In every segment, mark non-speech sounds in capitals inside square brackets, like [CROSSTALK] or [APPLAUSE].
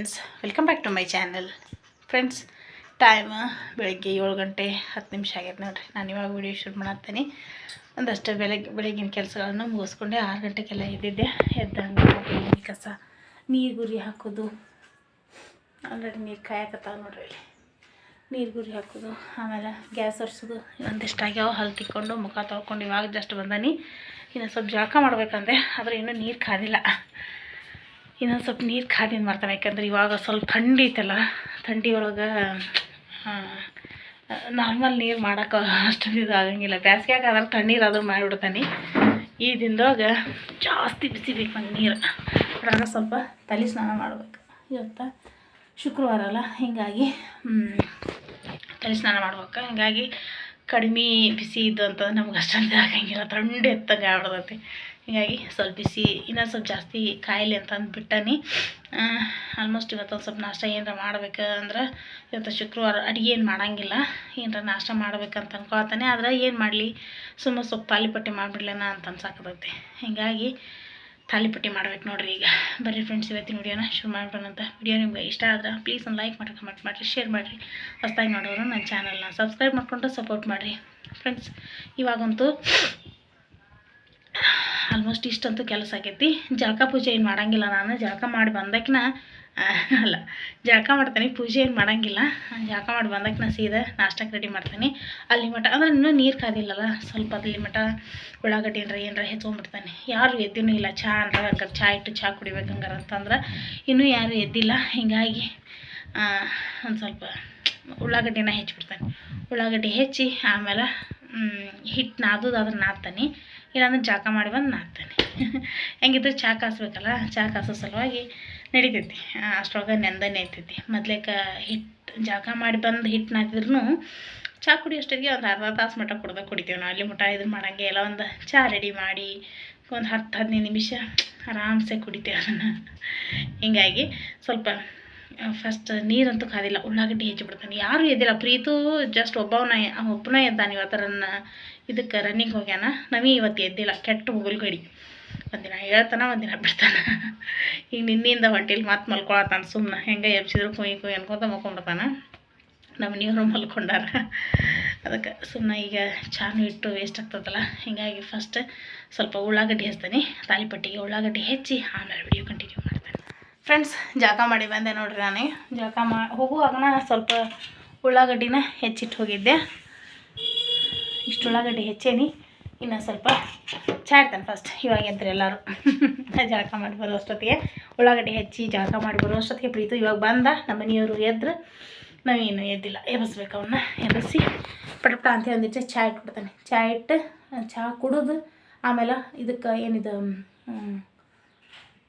Friends welcome back to my channel friends time ಬೆಳಗ್ಗೆ ಏಳು ಗಂಟೆ ಹತ್ತು ನಿಮಿಷ ಆಗ್ಯದ ನೋಡಿರಿ. ನಾನು ಇವಾಗ ವಿಡಿಯೋ ಶೂಟ್ ಮಾಡತ್ತೀನಿ. ಒಂದಷ್ಟು ಬೆಳಗ್ಗೆ ಬೆಳಗಿನ ಕೆಲಸಗಳನ್ನು ಮುಗಿಸ್ಕೊಂಡೆ. ಆರು ಗಂಟೆಗೆಲ್ಲ ಎದ್ದಿದ್ದೆ. ಎದ್ದಂಗೆ ಕಸ, ನೀರು ಗುರಿ ಹಾಕೋದು. ಆಲ್ರೆಡಿ ನೀರು ಕಾಯಕತ್ತಾವ ನೋಡ್ರಿ ಇಲ್ಲಿ. ನೀರು ಗುರಿ ಹಾಕೋದು. ಆಮೇಲೆ ಗ್ಯಾಸ್ ಒರೆಸೋದು. ಒಂದಿಷ್ಟು ಆಗ್ಯಾವ. ಹಲ್ ತಿಕ್ಕೊಂಡು, ಮುಖ ತೊಳ್ಕೊಂಡು ಇವಾಗ ಜಸ್ಟ್ ಬಂದಾನಿ. ಇನ್ನು ಸ್ವಲ್ಪ ಜಳಕ ಮಾಡ್ಬೇಕಂದ್ರೆ ಆದರೆ ಇನ್ನೂ ನೀರು ಕಾದಿಲ್ಲ. ಇನ್ನೊಂದು ಸ್ವಲ್ಪ ನೀರು ಖಾದಿನ ಮಾಡ್ತಾನೆ, ಯಾಕಂದ್ರೆ ಇವಾಗ ಸ್ವಲ್ಪ ಥಂಡಿ ಐತಲ್ಲ, ಥಂಡಿ ಒಳಗೆ ನಾರ್ಮಲ್ ನೀರು ಮಾಡೋಕೆ ಅಷ್ಟೊಂದು ಇದು ಆಗಂಗಿಲ್ಲ. ಬ್ಯಾಸ್ಗ್ಯಾಗ ಆದ್ರೆ ತಣ್ಣೀರು ಆದ್ರೂ ಮಾಡಿಬಿಡ್ತಾನೆ. ಈ ದಿನದಾಗ ಜಾಸ್ತಿ ಬಿಸಿ ಬೇಕು ನಂಗೆ ನೀರು. ಅದ್ರಾಗ ಸ್ವಲ್ಪ ತಲೆ ಸ್ನಾನ ಮಾಡ್ಬೇಕು. ಇವತ್ತು ಶುಕ್ರವಾರ ಅಲ್ಲ, ಹೀಗಾಗಿ ತಲೆ ಸ್ನಾನ ಮಾಡ್ಬೇಕು. ಹೀಗಾಗಿ ಕಡಿಮೆ ಬಿಸಿ ಇದ್ದು ಅಂತಂದ್ರೆ ನಮ್ಗೆ ಅಷ್ಟೊಂದು ಆಗಂಗಿಲ್ಲ. ಥಂಡಿ ಎತ್ತಂಗೆ ಆಗ್ಬಿಡ್ತೈತಿ. ಹೀಗಾಗಿ ಸ್ವಲ್ಪ ಬಿಸಿ ಇನ್ನೊಂದು ಸ್ವಲ್ಪ ಜಾಸ್ತಿ ಕಾಯಿಲೆ ಅಂತ ಬಿಟ್ಟಾನೆ ಆಲ್ಮೋಸ್ಟ್ ಇವತ್ತು ಒಂದು ಸ್ವಲ್ಪ ನಾಷ್ಟ ಏನಾರ ಮಾಡ್ಬೇಕು ಅಂದ್ರೆ ಇವತ್ತು ಶುಕ್ರವಾರ ಅಡುಗೆ ಏನು ಮಾಡೋಂಗಿಲ್ಲ. ಏನಾರ ನಾಷ್ಟ ಮಾಡ್ಬೇಕಂತ ಅನ್ಕೊಳ್ತಾನೆ. ಆದ್ರೆ ಏನು ಮಾಡಲಿ? ಸುಮ್ಮನೆ ಸ್ವಲ್ಪ ತಾಲಿಪಟ್ಟಿ ಮಾಡಿಬಿಡ್ಲೇನ ಅಂತ ಅನ್ಸಾಕತೈತಿ. ಹೀಗಾಗಿ ತಾಲಿಪಟ್ಟಿ ಮಾಡ್ಬೇಕು ನೋಡ್ರಿ ಈಗ. ಬರ್ರಿ ಫ್ರೆಂಡ್ಸ್ ಇವತ್ತಿನ ವಿಡಿಯೋನ ಶುರು ಮಾಡ್ಬೇಕಂತ ವಿಡಿಯೋ ನಿಮ್ಗೆ ಇಷ್ಟ ಆದ್ರೆ ಪ್ಲೀಸ್ ಒಂದು ಲೈಕ್ ಮಾಡಿ ಕಮೆಂಟ್ ಮಾಡಿರಿ ಶೇರ್ ಮಾಡಿರಿ. ಹೊಸ್ದಾಗಿ ನೋಡೋರು ನನ್ನ ಚಾನಲ್ನ ಸಬ್ಸ್ಕ್ರೈಬ್ ಮಾಡಿಕೊಂಡು ಸಪೋರ್ಟ್ ಮಾಡಿರಿ. ಫ್ರೆಂಡ್ಸ್ ಇವಾಗಂತೂ ಆಲ್ಮೋಸ್ಟ್ ಇಷ್ಟಂತೂ ಕೆಲಸ ಆಗೈತಿ. ಜಳಕ ಪೂಜೆ ಏನು ಮಾಡಂಗಿಲ್ಲ ನಾನು. ಜಳಕ ಮಾಡಿ ಬಂದಕ್ಕಿನ ಅಲ್ಲ, ಜಳಕ ಮಾಡ್ತೀನಿ, ಪೂಜೆ ಏನು ಮಾಡೋಂಗಿಲ್ಲ. ಜಳಕ ಮಾಡಿ ಬಂದಕ್ಕಿನ ಸೀದಾ ನಾಷ್ಟಕ್ಕೆ ರೆಡಿ ಮಾಡ್ತೀನಿ. ಅಲ್ಲಿ ಮಠ, ಅಂದ್ರೆ ಇನ್ನೂ ನೀರು ಕಾದಿಲ್ಲಲ್ಲ, ಸ್ವಲ್ಪ ಅಲ್ಲಿ ಮಠ ಉಳ್ಳಾಗಡ್ಡಿ ಏನರ ಏನರ ಹೆಚ್ಕೊಂಡ್ಬಿಡ್ತಾನೆ ಯಾರು ಎದ್ದಿನೂ ಇಲ್ಲ. ಚಹಾ ಅಂದ್ರೆ ಹಂಗಾರೆ ಚಹಾ ಇಟ್ಟು ಚಹಾ ಕುಡಿಬೇಕು ಹಂಗಾರೆ ಅಂತಂದ್ರೆ ಇನ್ನೂ ಯಾರು ಎದ್ದಿಲ್ಲ. ಹೀಗಾಗಿ ಒಂದು ಸ್ವಲ್ಪ ಉಳ್ಳಾಗಡ್ಡಿನ ಹೆಚ್ಚಿಬಿಡ್ತಾನೆ ಉಳ್ಳಾಗಡ್ಡಿ ಹೆಚ್ಚಿ ಆಮೇಲೆ ಹಿಟ್ಟು ನಾದೋದು ಅದನ್ನು ನಾದ್ತಾನೆ. ಇಲ್ಲಾಂದ್ರೆ ಚಾಕ ಮಾಡಿ ಬಂದು ನಾದ್ತಾನೆ ಹೆಂಗಿದ್ರು ಚಹಾ ಕಾಸ್ಬೇಕಲ್ಲ ಚಹಾ ಕಾಸೋ ಸಲುವಾಗಿ ನಡಿತೈತಿ. ಅಷ್ಟರೊಳಗೆ ನೆಂದನೆ ಐತೈತಿ. ಮೊದ್ಲೇಕ ಹಿಟ್ಟು ಜಾಕ ಮಾಡಿ ಬಂದು ಹಿಟ್ಟು ನಾದಿದ್ರೂ ಚಹಾ ಕುಡಿಯೋಷ್ಟೊತ್ತಿಗೆ ಒಂದು ಅರ್ಧ ತಾಸು ಮಟ್ಟ ಕುಡ್ದು ಕುಡಿತೀವಿ ನಾವು. ಅಲ್ಲಿ ಮಟ್ಟ ಇದು ಮಾಡೋಂಗೆ ಎಲ್ಲ ಒಂದು ಚಹಾ ರೆಡಿ ಮಾಡಿ ಒಂದು ಹತ್ತು, ಹದಿನೈದು ನಿಮಿಷ ಆರಾಮ್ಸೆ ಕುಡಿತೀವಿ ಅದನ್ನು. ಹಿಂಗಾಗಿ ಸ್ವಲ್ಪ ಫಸ್ಟ್ ನೀರಂತೂ ಕಾದಿಲ್ಲ, ಉಳ್ಳಾಗಡ್ಡಿ ಹೆಚ್ಚಿಬಿಡ್ತಾನೆ ಯಾರು ಎದ್ದಿಲ್ಲ. ಪ್ರೀತು ಜಸ್ಟ್ ಒಬ್ಬವನ, ಒಬ್ಬನೇ ಎದ್ದಾನೆ ಇವತ್ತು ರನ್ನ ಇದಕ್ಕೆ ರನ್ನಿಂಗ್ ಹೋಗ್ಯಾನ ನಮಗೆ ಇವತ್ತು ಎದ್ದಿಲ್ಲ, ಕೆಟ್ಟ ಮುಗುಲ್ಗಡಿ ಒಂದಿನ ಹೇಳ್ತಾನ, ಒಂದಿನ ಬಿಡ್ತಾನ. ಈಗ ನಿನ್ನಿಂದ ಹೊಟ್ಟೆಲಿ ಮತ್ತೆ ಮಲ್ಕೊಳತ್ತಾನ ಸುಮ್ಮನೆ ಹೆಂಗೆ ಎಬ್ಸಿದ್ರು ಕುಯ್ ಕುಯ್ ಅನ್ಕೊತ ಮಲ್ಕೊಂಡ್ಬಿಡ್ತಾನ. ನಮ್ಮ ನೀವರು ಮಲ್ಕೊಂಡಾರ. ಅದಕ್ಕೆ ಸುಮ್ಮನೆ ಈಗ ಚಾನು ಇಟ್ಟು ವೇಸ್ಟ್ ಆಗ್ತದಲ್ಲ, ಹೀಗಾಗಿ ಫಸ್ಟ್ ಸ್ವಲ್ಪ ಉಳ್ಳಾಗಡ್ಡಿ ಹಚ್ತೀನಿ. ತಾಲಿಪಟ್ಟಿಗೆ ಉಳ್ಳಾಗಡ್ಡಿ ಹೆಚ್ಚಿ, ಆಮೇಲೆ ವಿಡಿಯೋ ಕಂಟಿನ್ಯೂ ಮಾಡ್ತಾನೆ. ಫ್ರೆಂಡ್ಸ್ ಜಳಕ ಮಾಡಿ ಬಂದೆ ನೋಡ್ರಿ ನಾನು. ಜಳಕ ಮಾ ಹೋಗುವಾಗ ಸ್ವಲ್ಪ ಉಳ್ಳಾಗಡ್ಡಿನ ಹೆಚ್ಚಿಟ್ಟು ಹೋಗಿದ್ದೆ. ಇಷ್ಟು ಉಳ್ಳಾಗಡ್ಡೆ ಹೆಚ್ಚೇನಿ. ಇನ್ನು ಸ್ವಲ್ಪ ಚಾಡ್ತಾನೆ ಫಸ್ಟ್ ಇವಾಗ ಎದ್ರಿ ಎಲ್ಲರೂ. ಜಳಕ ಮಾಡಿ ಬರೋ ಅಷ್ಟೊತ್ತಿಗೆ. ಉಳ್ಳಾಗಡ್ಡಿ ಹೆಚ್ಚಿ ಜಳಕ ಮಾಡಿ ಬರೋ ಅಷ್ಟೊತ್ತಿಗೆ ಪ್ರೀತು ಇವಾಗ ಬಂದ. ನಮ್ಮ ಮನೆಯವರು ಎದ್ರು. ನಾವೇನು ಎದ್ದಿಲ್ಲ. ಎಬ್ಬಿಸ್ಬೇಕು ಅವನ್ನ ಎಬ್ಬಿಸಿ ಪಟಪಟ ಅಂತ ಒಂದಿಟ್ಟು ಚಾ ಇಟ್ಬಿಡ್ತಾನೆ. ಚಾ ಇಟ್ಟು ಚಹಾ ಕುಡಿದು ಆಮೇಲೆ ಇದಕ್ಕೆ ಏನಿದು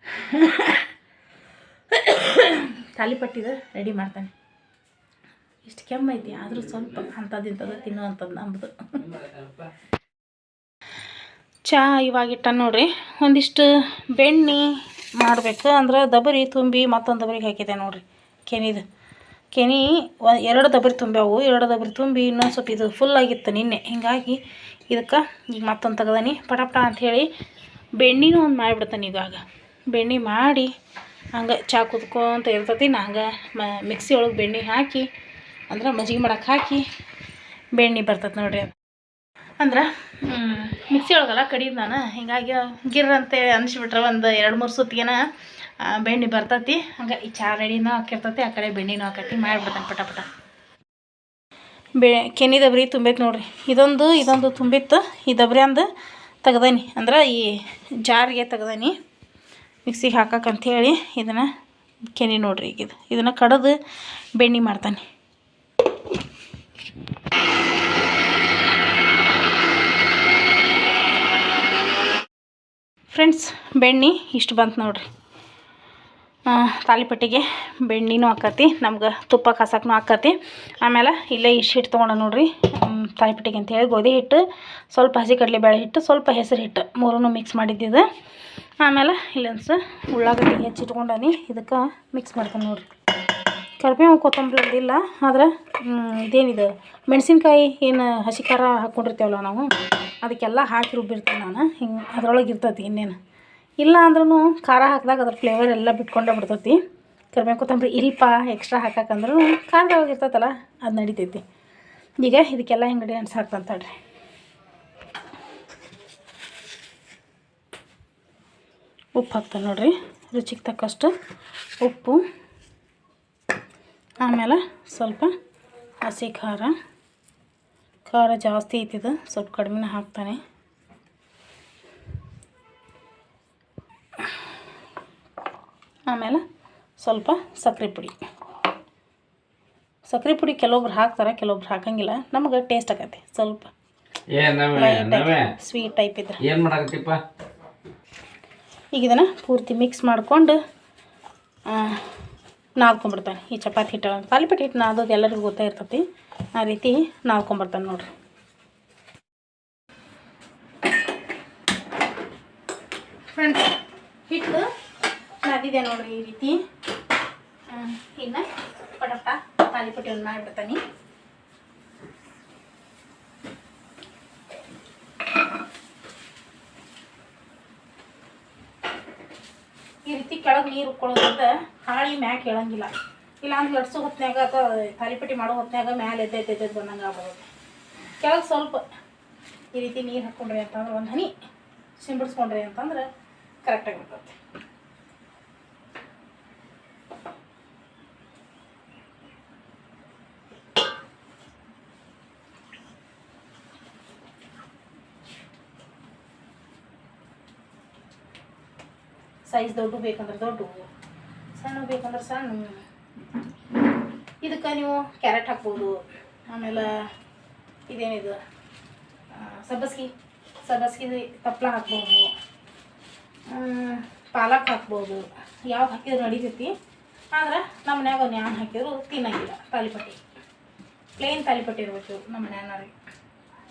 [COUGHS] ತಾಲಿಪಟ್ಟಿದ ರೆಡಿ ಮಾಡ್ತಾನೆ. ಇಷ್ಟು ಕೆಮ್ಮೈತಿ ಆದರೂ ಸ್ವಲ್ಪ ಅಂಥದ್ದಿಂಥದ್ದು ತಿನ್ನುವಂಥದ್ದು ನಮ್ಮದು ಚಹಾ ಇವಾಗಿಟ್ಟ ನೋಡ್ರಿ. ಒಂದಿಷ್ಟು ಬೆಣ್ಣೆ ಮಾಡಬೇಕು. ಅಂದ್ರೆ ದಬರಿ ತುಂಬಿ ಮತ್ತೊಂದು ದಬರಿಗೆ ಹಾಕಿದೆ ನೋಡ್ರಿ. ಕೆನಿದು. ಕೆನಿ ಎರಡು ದಬರಿ ತುಂಬ್ಯಾವು. ಎರಡು ದಬರಿ ತುಂಬಿ ಇನ್ನೊಂದು ಸ್ವಲ್ಪ ಇದು ಫುಲ್ ಆಗಿತ್ತು ನಿನ್ನೆ. ಹಿಂಗಾಗಿ ಇದಕ್ಕೆ ಈಗ ಮತ್ತೊಂದು ತೆಗ್ದಾನಿ. ಪಟಪಟ ಅಂಥೇಳಿ ಬೆಣ್ಣೆನೂ ಒಂದು ಮಾಡಿಬಿಡ್ತಾನೆ ಇವಾಗ ಬೆಣ್ಣೆ ಮಾಡಿ ಹಂಗೆ ಚಹಾ ಕುದ್ಕೊಂತ ಇರ್ತೈತಿ. ನಾ ಹಂಗೆ ಮಿಕ್ಸಿ ಒಳಗೆ ಬೆಣ್ಣೆ ಹಾಕಿ ಅಂದ್ರೆ ಮಜ್ಜಿಗೆ ಮಾಡಕ್ಕೆ ಹಾಕಿ ಬೆಣ್ಣೆ ಬರ್ತೈತೆ ನೋಡ್ರಿ ಅದು. ಅಂದ್ರೆ ಮಿಕ್ಸಿ ಒಳಗೆಲ್ಲ ಕಡಿದು ನಾನು ಹಿಂಗಾಗಿ ಗಿರ್ ಅಂತೇಳಿ ಅನಿಸ್ಬಿಟ್ರೆ ಒಂದು ಎರಡು ಮೂರು ಸುತ್ತಿಗೆನ ಬೆಣ್ಣೆ ಬರ್ತೈತಿ. ಹಂಗೆ ಈ ಚಾ ರೆಡಿನೂ ಹಾಕಿರ್ತೈತಿ, ಆ ಕಡೆ ಬೆಣ್ಣೆನೂ ಹಾಕೈತಿ, ಮಾಡಿಬಿಡ್ತಾನೆ ಪಟ ಪಟ ಬೆ, ಕೆನಿ ದಬ್ರಿ ತುಂಬೈತೆ ನೋಡ್ರಿ. ಇದೊಂದು ಇದೊಂದು ತುಂಬಿತ್ತು, ಈ ದಬ್ರಿ ಅಂದು ತೆಗ್ದಾನಿ. ಅಂದ್ರೆ ಈ ಜಾರಿಗೆ ತೆಗ್ದಾನಿ. ಮಿಕ್ಸಿಗೆ ಹಾಕಕ್ಕಂಥೇಳಿ ಇದನ್ನು ಕೆನಿ ನೋಡ್ರಿ ಈಗ ಇದು. ಇದನ್ನು ಕಡದು ಬೆಣ್ಣೆ ಮಾಡ್ತಾನೆ. ಫ್ರೆಂಡ್ಸ್ ಬೆಣ್ಣೆ ಇಷ್ಟು ಬಂತು ನೋಡ್ರಿ. ತಾಲಿಪಟ್ಟಿಗೆ ಬೆಣ್ಣೆನೂ ಹಾಕತಿ ನಮ್ಗೆ ತುಪ್ಪ ಕಾಸಕ್ಕೂ ಹಾಕತಿ ಆಮೇಲೆ ಇಲ್ಲೇ ಇಷ್ಟು ಹಿಟ್ಟು ತೊಗೊಂಡ ನೋಡ್ರಿ. ತಾಲಿಪಟ್ಟಿಗೆ ಅಂತೇಳಿ ಗೋಧಿ ಹಿಟ್ಟು, ಸ್ವಲ್ಪ ಹಸಿ ಕಡಲೆಬೇಳೆ ಹಿಟ್ಟು, ಸ್ವಲ್ಪ ಹೆಸರು ಹಿಟ್ಟು ಮೂರೂ ಮಿಕ್ಸ್ ಮಾಡಿದ್ದಿದ್ದು ಆಮೇಲೆ ಇಲ್ಲೊಂದು ಉಳ್ಳಾಗಡ್ಡಿ ಹೆಚ್ಚಿಟ್ಕೊಂಡನಿ ಇದಕ್ಕೆ ಮಿಕ್ಸ್ ಮಾಡ್ತೀನಿ ನೋಡ್ರಿ. ಕರಿಬೇವು ಕೊತ್ತಂಬರಿ ಇಲ್ಲ, ಆದ್ರೆ ಇದೇನಿದು, ಮೆಣಸಿನ್ಕಾಯಿ ಏನು ಹಸಿ ಖಾರ ಹಾಕ್ಕೊಂಡಿರ್ತೇವಲ್ಲ ನಾವು, ಅದಕ್ಕೆಲ್ಲ ಹಾಕಿ ರುಬ್ಬಿರ್ತೀನಿ ನಾನು, ಹಿಂಗೆ ಅದ್ರೊಳಗೆ ಇರ್ತೈತಿ ಇನ್ನೇನು. ಇಲ್ಲ ಅಂದ್ರೂ ಖಾರ ಹಾಕಿದಾಗ ಅದ್ರ ಫ್ಲೇವರ್ ಎಲ್ಲ ಬಿಟ್ಕೊಂಡೇ ಬಿಡ್ತೈತಿ. ಕರಿಬೇವು ಕೊತ್ತಂಬರಿ ಇಲ್ಪ ಎಕ್ಸ್ಟ್ರಾ ಹಾಕಕ್ಕಂದ್ರೂ ಖಾರದೊಳಗೆ ಇರ್ತೈತಲ್ಲ, ಅದು ನಡಿತೈತಿ. ಈಗ ಇದಕ್ಕೆಲ್ಲ ಇಂಗ್ರೀಡಿಯೆಂಟ್ಸ್ ಹಾಕ್ತಂತಡ್ರಿ ಉಪ್ಪು ಹಾಕ್ತಾನೆ ನೋಡಿರಿ, ರುಚಿಗೆ ತಕ್ಕಷ್ಟು ಉಪ್ಪು. ಆಮೇಲೆ ಸ್ವಲ್ಪ ಹಸಿ ಖಾರ ಖಾರ ಜಾಸ್ತಿ ಐತಿದು ಸ್ವಲ್ಪ ಕಡಿಮೆನ ಹಾಕ್ತಾನೆ. ಆಮೇಲೆ ಸ್ವಲ್ಪ ಸಕ್ಕರೆ ಪುಡಿ. ಸಕ್ಕರೆ ಪುಡಿ ಕೆಲವೊಬ್ರು ಹಾಕ್ತಾರೆ ಕೆಲವೊಬ್ರು ಹಾಕಂಗಿಲ್ಲ. ನಮಗೆ ಟೇಸ್ಟ್ ಆಗತ್ತೆ. ಸ್ವಲ್ಪ ಸ್ವೀಟ್ ಟೈಪ್ ಇದ್ರೆ. ಏನು ಮಾಡಾಕತ್ತಿಪ್ಪ? ಈಗ ಇದನ್ನು ಪೂರ್ತಿ ಮಿಕ್ಸ್ ಮಾಡಿಕೊಂಡು ನಾದ್ಕೊಂಬಿಡ್ತಾನೆ ಈ ಚಪಾತಿ ಹಿಟ್ಟು, ಪಾಲಿಪಟ್ಟಿ ಹಿಟ್ಟು ನಾದೋದು ಎಲ್ಲರಿಗೂ ಗೊತ್ತೇ ಇರ್ತೈತಿ. ಆ ರೀತಿ ನಾದ್ಕೊಂಬಿಡ್ತಾನೆ ನೋಡ್ರಿ. ಫ್ರೆಂಡ್ಸ್ ಹಿಟ್ಟು ನಾದಿದೆ ನೋಡ್ರಿ ಈ ರೀತಿ. ಇನ್ನು ಪಟಪಟ ಪಾಲಿಪಟ್ಟಿಯನ್ನು ಮಾಡಿಬಿಡ್ತಾನೆ ಈ ಕೆಳಗೆ ನೀರು ಉಕ್ಕೊಳ್ಳೋದ್ರಿಂದ ಹಾಳಿ ಮ್ಯಾಕ್ ಹೇಳಂಗಿಲ್ಲ ಇಲ್ಲ ಅಂದ್ರೆ ಲಟ್ಸೋ ಹೊತ್ನ್ಯಾಗ ಅಥವಾ ತಾಲಿಪಟ್ಟಿ ಮಾಡೋ ಹೊತ್ನ್ಯಾಗ ಮ್ಯಾಲೆ ಎದ್ದೈತೆ ಎದ್ದೈತೆ ಬಂದಂಗೆ ಆಗ್ಬೋದು. ಕೆಳಗೆ ಸ್ವಲ್ಪ ಈ ರೀತಿ ನೀರು ಹಾಕ್ಕೊಂಡ್ರಿ ಅಂತಂದ್ರೆ ಒಂದು ಹನಿ ಸಿಂಬಿಡ್ಸ್ಕೊಂಡ್ರಿ ಅಂತಂದ್ರೆ ಕರೆಕ್ಟಾಗಿ ಬರ್ತೈತೆ ಸೈಜ್ ದೊಡ್ಡ ಬೇಕಂದ್ರೆ ದೊಡ್ಡ, ಸಣ್ಣ ಬೇಕಂದ್ರೆ ಸಣ್ಣ. ಇದಕ್ಕೆ ನೀವು ಕ್ಯಾರೆಟ್ ಹಾಕ್ಬೋದು, ಆಮೇಲೆ ಇದೇನಿದು? ಸಬ್ಬಸ್ಗಿ ಸಬ್ಬಸ್ಗಿ ತಪ್ಪಲ ಹಾಕ್ಬೋದು. ಪಾಲಕ್ ಹಾಕ್ಬೋದು. ಯಾವ ಹಾಕಿದ್ರು ನಡೀತೈತಿ? ಆದ್ರೆ ನಮ್ಮ ಮನ್ಯಾಗ ಒಂದು ಯಾನ್ ಹಾಕಿದ್ರು ತಿನ್ನಂಗಿಲ್ಲ, ತಾಲಿಪಟ್ಟಿ. ಪ್ಲೇನ್ ತಾಲಿಪಟ್ಟಿ ಇರ್ಬೇಕು ನಮ್ಮ ಮನ್ಯಾನವ್ರಿಗೆ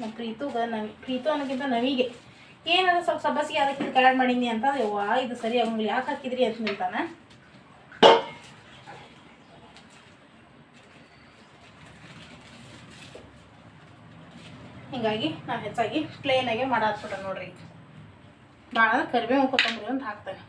ನಮ್ಮ ಪ್ರೀತುಗ ನವಿ, ಪ್ರೀತು ಅನ್ನೋಕ್ಕಿಂತ ನವಿಗೆ. ಏನಾರ ಸ್ವಲ್ಪ ಸಬ್ಬಸಿಗೆ ಅದಕ್ಕೆ ಇದು ಆ್ಯಡ್ ಮಾಡೀನಿ ಅಂತ ವಾ ಇದು ಸರಿ ಆಗಂಗಿಲ್ಲ. ಯಾಕೆ ಹಾಕಿದ್ರಿ ಅಂತ ನಿಲ್ತಾನೆ ಹಿಂಗಾಗಿ ನಾನು ಹೆಚ್ಚಾಗಿ ಪ್ಲೇನಾಗೆ ಮಾಡಾಕ್ಬಿಟ್ಟೆ ನೋಡ್ರಿ. ಭಾಳ ಕರಿಬೇವು ಕೊತ್ತಂಬರಿ ಅಂತ ಹಾಕ್ತೇನೆ.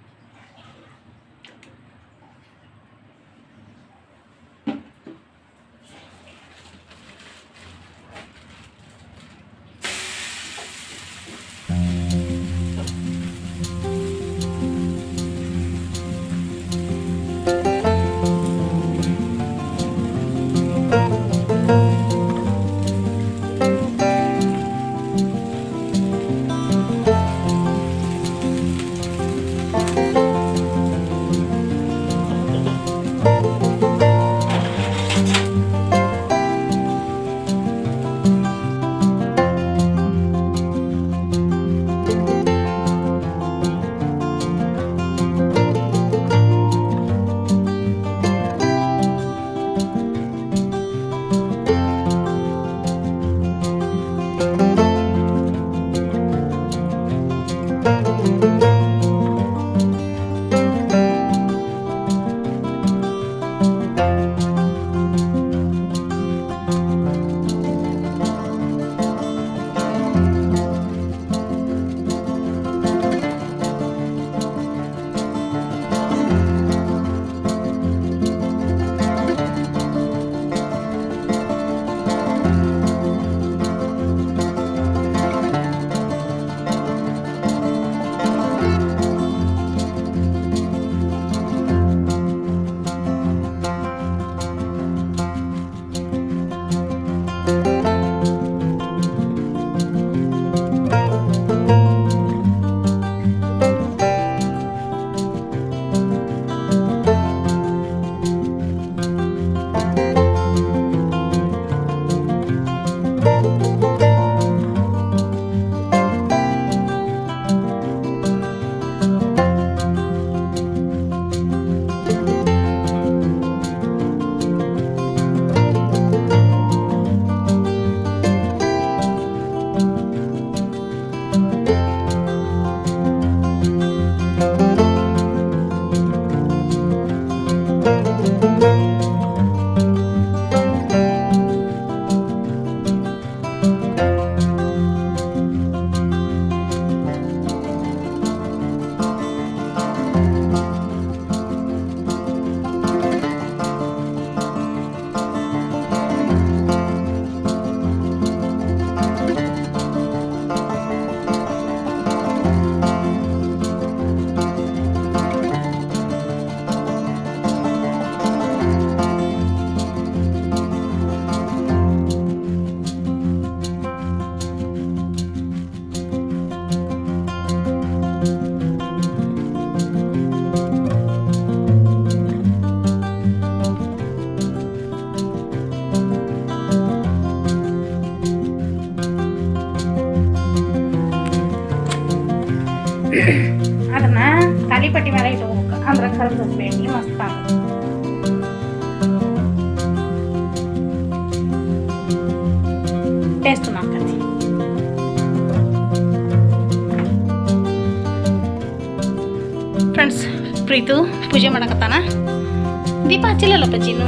ಮಾಡಕತ್ತಾನ ದೀಪ ಹಚ್ಚಿಲ್ಲಲ್ಲ ಪಜ್ಜಿನು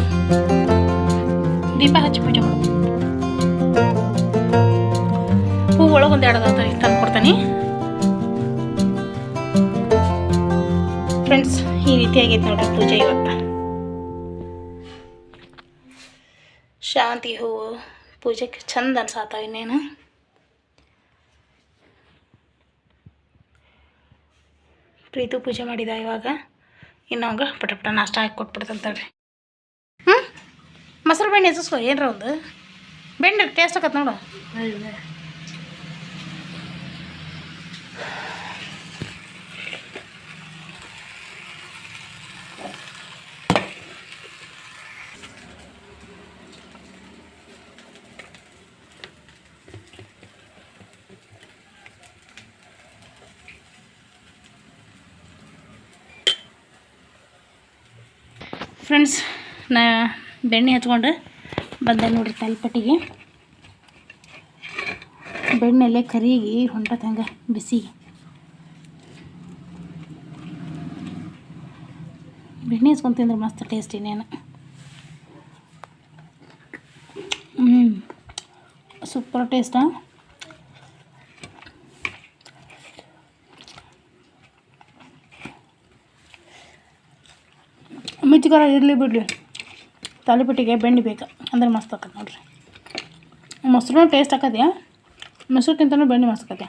ದೀಪ ಹಚ್ಚಿ ಪೂಜೆ ಮಾಡು. ಹೂ ಒಳಗೆ ಒಂದು ಎರಡು ತಂದು ಕೊಡ್ತಾನೆ. ಫ್ರೆಂಡ್ಸ್ ಈ ರೀತಿಯಾಗೈತೆ ನೋಡ್ರಿ ಪೂಜೆ ಇವತ್ತು. ಶಾಂತಿ ಹೂವು ಪೂಜೆಗೆ ಚಂದ ಅನ್ಸಾತಾವ ಇನ್ನೇನು. ಪ್ರೀತು ಪೂಜೆ ಮಾಡಿದ ಇವಾಗ? ಇನ್ನು ಅವಾಗ ಪಟ ಪಟ ನಾಷ್ಟ ಹಾಕಿ ಕೊಟ್ಬಿಡ್ತಂತಳ್ರಿ ಹ್ಞೂ ಮೊಸರು ಬೆಣ್ಣೆ ಹೆಸಸ್ಕೋ ಏನರ ಒಂದು? ಬೆಣ್ಣೆ ಟೇಸ್ಟ್ ಆಕತ್ ನೋಡು. ಫ್ರೆಂಡ್ಸ್, ನಾ ಬೆಣ್ಣೆ ಹಚ್ಕೊಂಡು ಬಂದೆ ನೋಡ್ರಿ ತಲ್ಪಟ್ಟಿಗೆ. ಬೆಣ್ಣೆಲೆ ಕರಿಗಿ ಹೊಂಟತ್ ಹಂಗೆ ಬಿಸಿ. ಬೆಣ್ಣೆ ಹಚ್ಕೊಂಡು ತಿಂದ್ರೆ ಮಸ್ತ್ ಟೇಸ್ಟ್ ಇನ್ನೇನು. ಹ್ಞೂ ಸೂಪರ್ ಟೇಸ್ಟಾ ಮಿಚ್ಕರ ಇರಲಿ ಬಿಡಲಿ. ತಾಲಿಪಟ್ಟಿಗೆ ಬೆಣ್ಣೆ ಬೇಕು. ಅಂದ್ರೆ ಮಸ್ತ್ ಆಕತ್ತೆ ನೋಡಿರಿ. ಮೊಸರು ಟೇಸ್ಟ್ ಆಕತ್ಯಾ? ಮೊಸರುಕ್ಕಿಂತನೂ ಬೆಣ್ಣೆ ಮಸ್ತ್ ಆಕತ್ತೆ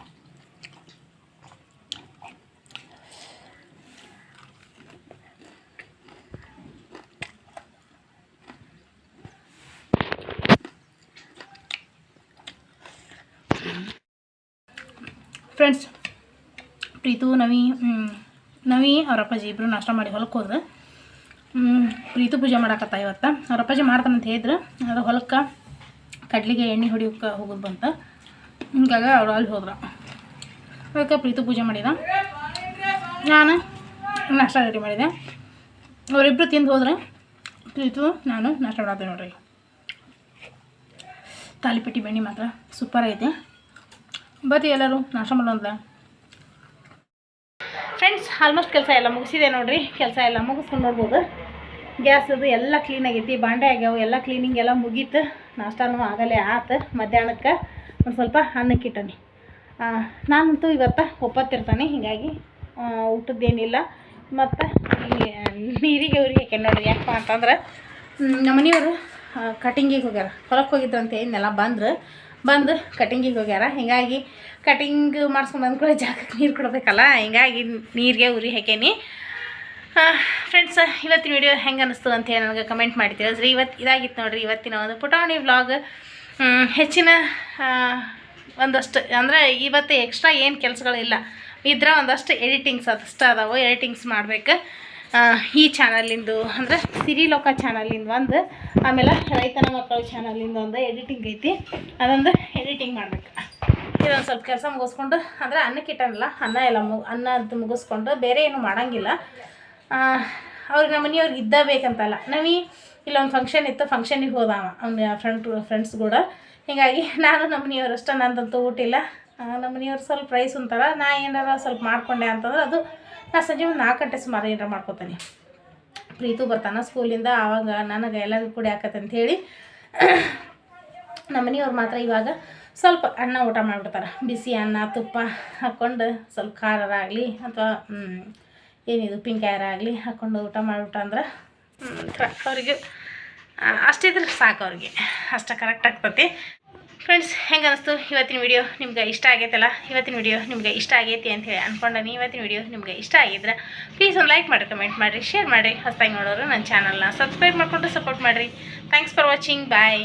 ಫ್ರೆಂಡ್ಸ್ ಪ್ರೀತು ನವಿ ನವಿ ಅವ್ರ ಅಪ್ಪಾಜಿ ಇಬ್ಬರು ನಾಷ್ಟ ಮಾಡಿ ಹೊಲಕ್ಕೆ ಹೋದ್ರೆ. ಪ್ರೀತು ಪೂಜೆ ಮಾಡಾಕತ್ತ ಇವತ್ತು. ಅವ್ರ ಅಪ್ಪಾಜಿ ಮಾಡ್ತಾನಂತ ಹೇಳಿದ್ರು. ಅದು ಹೊಲಕ್ಕೆ ಕಡ್ಲಿಗೆ ಎಣ್ಣೆ ಹೊಡಿಯೋಕೆ ಹೋಗೋದು ಬಂತ. ಹಿಂಗಾಗಿ ಅವ್ರು ಅಲ್ಲಿ ಹೋದ್ರು. ಅದಕ್ಕೆ ಪ್ರೀತಿ ಪೂಜೆ ಮಾಡಿದ. ನಾನು ನಾಷ್ಟ ರೆಡಿ ಮಾಡಿದೆ. ಅವರಿಬ್ಬರು ತಿಂದು ಹೋದ್ರೆ. ಪ್ರೀತು, ನಾನು ನಾಷ್ಟ ಮಾಡತ್ತೆ ನೋಡ್ರಿ. ತಾಲಿಪಟ್ಟಿ ಬೆಣ್ಣೆ ಮಾತ್ರ. ಸೂಪರ್ ಐತೆ. ಬತ್ತಿ ಎಲ್ಲರೂ ನಾಷ್ಟ ಮಾಡೋಂತ ಫ್ರೆಂಡ್ಸ್ ಆಲ್ಮೋಸ್ಟ್ ಕೆಲಸ ಎಲ್ಲ ಮುಗಿಸಿದೆ ನೋಡ್ರಿ. ಕೆಲಸ ಎಲ್ಲ ಮುಗಿಸ್ಕೊಂಡು ನೋಡ್ಬೋದು ಗ್ಯಾಸ್ ಅದು ಎಲ್ಲ ಕ್ಲೀನ್ ಆಗೈತಿ, ಬಾಂಡೆ ಆಗ್ಯಾವ, ಎಲ್ಲ ಕ್ಲೀನಿಂಗ್ ಎಲ್ಲ ಮುಗೀತು. ನಾಷ್ಟಾನು ಆಗಲೇ ಆತು, ಮಧ್ಯಾಹ್ನಕ್ಕೆ ಒಂದು ಸ್ವಲ್ಪ ಅನ್ನಕ್ಕೆ ನಾನಂತೂ ಇವತ್ತು ಒಪ್ಪತ್ತಿರ್ತಾನೆ, ಹೀಗಾಗಿ ಊಟದ್ದೇನಿಲ್ಲ. ಮತ್ತು ನೀರಿಗೆ ಅವ್ರಿಗೆ ಯಾಕೆ ನೋಡ್ರಿ ಯಾಕಪ್ಪ ಅಂತಂದ್ರೆ ನಮ್ಮ ಮನೆಯವರು ಕಟಿಂಗಿಗೆ ಹೋಗ್ಯಾರ. ಹೊಲಕ್ಕೆ ಅಂತ ಏನೆಲ್ಲ ಬಂದ್ರು. ಬಂದು ಕಟಿಂಗಿಗೆ ಹೋಗ್ಯಾರ. ಹೀಗಾಗಿ ಕಟಿಂಗ್ ಮಾಡಿಸ್ಕೊಂಡು ಬಂದ್ಕೊಳ್ಳೋ ಜಾಗಕ್ಕೆ ನೀರು ಕೊಡಬೇಕಲ್ಲ, ಹೀಗಾಗಿ ನೀರಿಗೆ ಉರಿ ಹಾಕೇನಿ ಫ್ರೆಂಡ್ಸ್ ಇವತ್ತಿನ ವಿಡಿಯೋ ಹೆಂಗೆ ಅನ್ನಿಸ್ತು ಅಂತ ಹೇಳಿ ನನಗೆ ಕಮೆಂಟ್ ಮಾಡಿ ತಿಳಿಸ್ರಿ ಇವತ್ತು ಇದಾಗಿತ್ತು ನೋಡ್ರಿ, ಇವತ್ತಿನ ಒಂದು ಪುಟಾಣಿ ವ್ಲಾಗ್ ಹೆಚ್ಚಿನ ಒಂದಷ್ಟು, ಅಂದರೆ ಇವತ್ತು ಎಕ್ಸ್ಟ್ರಾ ಏನು ಕೆಲಸಗಳಿಲ್ಲ. ಇದ್ರೆ ಒಂದಷ್ಟು ಎಡಿಟಿಂಗ್ಸ್ ಅದಷ್ಟು ಅದಾವೆ ಎಡಿಟಿಂಗ್ಸ್ ಮಾಡಬೇಕು. ಈ ಚಾನಲಿಂದು ಅಂದರೆ ಸಿರಿಲೋಕ ಚಾನಲಿಂದ ಒಂದು, ಆಮೇಲೆ ರೈತನ ಮಕ್ಕಳ ಚಾನಲಿಂದ ಒಂದು ಎಡಿಟಿಂಗ್ ಐತಿ. ಅದೊಂದು ಎಡಿಟಿಂಗ್ ಮಾಡಬೇಕು. ಇದೊಂದು ಸ್ವಲ್ಪ ಕೆಲಸ ಮುಗಿಸ್ಕೊಂಡು, ಅಂದರೆ ಅನ್ನಕ್ಕೆ ಇಟ್ಟನಲ್ಲ ಅನ್ನ ಎಲ್ಲ ಅನ್ನ ಅಂತ ಮುಗಿಸ್ಕೊಂಡು ಬೇರೆ ಏನು ಮಾಡೋಂಗಿಲ್ಲ. ಅವ್ರಿಗೆ ಮನೆಯವ್ರಿಗೆ ಇದ್ದ ಬೇಕಂತಲ್ಲ ನವಿ ಇಲ್ಲೊಂದು ಫಂಕ್ಷನ್ ಇತ್ತು ಫಂಕ್ಷನಿಗೆ ಹೋದ ಅವ ಅವ್ನ ಫ್ರೆಂಡ್ ಫ್ರೆಂಡ್ಸ್ ಕೂಡ. ಹೀಗಾಗಿ ನಾನು ನಮ್ಮ ಮನೆಯವ್ರು ಅಷ್ಟೇ, ನಂದಂತೂ ಊಟಿಲ್ಲ ನಮ್ಮ ಮನೆಯವ್ರು ಸ್ವಲ್ಪ ರೈಸ್ ಅಂತಾರ ನಾ ಏನಾರ ಸ್ವಲ್ಪ ಮಾಡ್ಕೊಂಡೆ ಅಂತಂದ್ರೆ ಅದು ನಾ ಸಂಜೆ ಒಂದು ನಾಲ್ಕು ಗಂಟೆ ಸುಮಾರು ಏನಾರ ಮಾಡ್ಕೊತೀನಿ. ಪ್ರೀತು ಬರ್ತಾನೆ ಸ್ಕೂಲಿಂದ, ಆವಾಗ ನನಗೆ ಎಲ್ಲರಿಗೂ ಕೂಡ ಹಾಕತ್ತೆ ಅಂಥೇಳಿ [CLEARS THROAT] ನಮ್ಮ ಮನೆಯವ್ರು ಮಾತ್ರ ಇವಾಗ ಸ್ವಲ್ಪ ಅನ್ನ ಊಟ ಮಾಡಿಬಿಡ್ತಾರೆ. ಬಿಸಿ ಅನ್ನ, ತುಪ್ಪ ಹಾಕ್ಕೊಂಡು ಸ್ವಲ್ಪ ಖಾರ ಆಗಲಿ ಅಥವಾ ಏನಿದು ಉಪ್ಪಿನಕಾಯರ ಆಗಲಿ ಹಾಕ್ಕೊಂಡು ಊಟ ಮಾಡಿಬಿಟ್ಟ ಅಂದ್ರೆ ಅವ್ರಿಗೆ ಅಷ್ಟಿದ್ರೆ ಸಾಕು ಅವ್ರಿಗೆ. ಅಷ್ಟು ಕರೆಕ್ಟ್ ಆಗ್ತತಿ. ಫ್ರೆಂಡ್ಸ್ ಹೆಂಗೆ ಅನಿಸ್ತು? ಇವತ್ತಿನ ವಿಡಿಯೋ ನಿಮ್ಗೆ ಇಷ್ಟ ಆಗೈತಲ್ಲ? ಇವತ್ತಿನ ವಿಡಿಯೋ ನಿಮ್ಗೆ ಇಷ್ಟ ಆಗೈತಿ ಅಂತ ಹೇಳಿ ಅಂದ್ಕೊಂಡನಿ ಇವತ್ತಿನ ವಿಡಿಯೋ ನಿಮ್ಗೆ ಇಷ್ಟ ಆಗಿದ್ರೆ ಪ್ಲೀಸ್ ಒಂದು ಲೈಕ್ ಮಾಡಿ ಕಮೆಂಟ್ ಮಾಡಿರಿ ಶೇರ್ ಮಾಡಿರಿ ಹೊಸದಾಗಿ ನೋಡೋರು ನನ್ನ ಚಾನಲ್ನ ಸಬ್ಸ್ಕ್ರೈಬ್ ಮಾಡಿಕೊಂಡು ಸಪೋರ್ಟ್ ಮಾಡಿರಿ. Thanks for watching bye